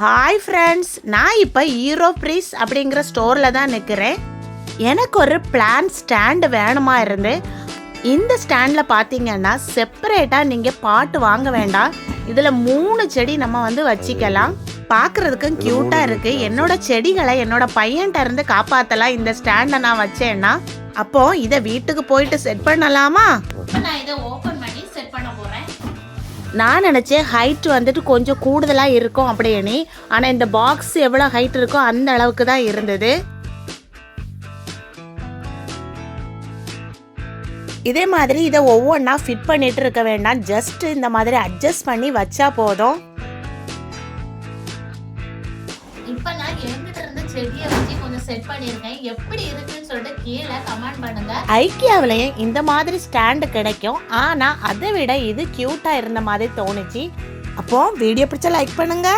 Hi friends நான் இப்போ ஈரோ breeze அப்படிங்கிற ஸ்டோரில் தான் நிற்கிறேன் எனக்கு ஒரு பிளான் ஸ்டாண்டு வேணுமா இருந்து இந்த ஸ்டாண்டில் பார்த்தீங்கன்னா செப்பரேட்டாக நீங்கள் பாட்டு வாங்க வேண்டாம். இதில் மூணு செடி நம்ம வந்து வச்சிக்கலாம். பார்க்குறதுக்கும் க்யூட்டாக இருக்குது என்னோட செடிகளை என்னோட பையன்கிட்ட இருந்து காப்பாற்றலாம் இந்த ஸ்டாண்டை நான் வச்சேன்னா அப்போ இதை வீட்டுக்கு போயிட்டு செட் பண்ணலாமா? நான் இதை ஓப்பன் பண்ணி செட் பண்ண போகிறேன் நான் நினச்சேன் ஹைட் வந்துட்டு கொஞ்சம் கூடுதலாக இருக்கும் அப்படின்னு ஆனால் இந்த பாக்ஸ் எவ்வளோ ஹைட் இருக்கோ அந்த அளவுக்கு தான் இருந்தது. இதே மாதிரி இதை ஒவ்வொன்றா ஃபிட் பண்ணிட்டு இருக்க வேண்டாம். ஜஸ்ட் இந்த மாதிரி அட்ஜஸ்ட் பண்ணி வச்சா போதும். இப்போ நான் எழுந்துட்டு செட்டியை வச்சு கொஞ்சம் செட் பண்ணியிருக்கேன் எப்படி இருக்குன்னு சொல்லிட்டு கீழே கமெண்ட் பண்ணுங்க. ஐக்கியாவிலையும் இந்த மாதிரி ஸ்டாண்டு கிடைக்கும்? ஆனால் அதை விட இது க்யூட்டாக இருந்த மாதிரி தோணுச்சு. அப்போ வீடியோ பிடிச்சா லைக் பண்ணுங்க.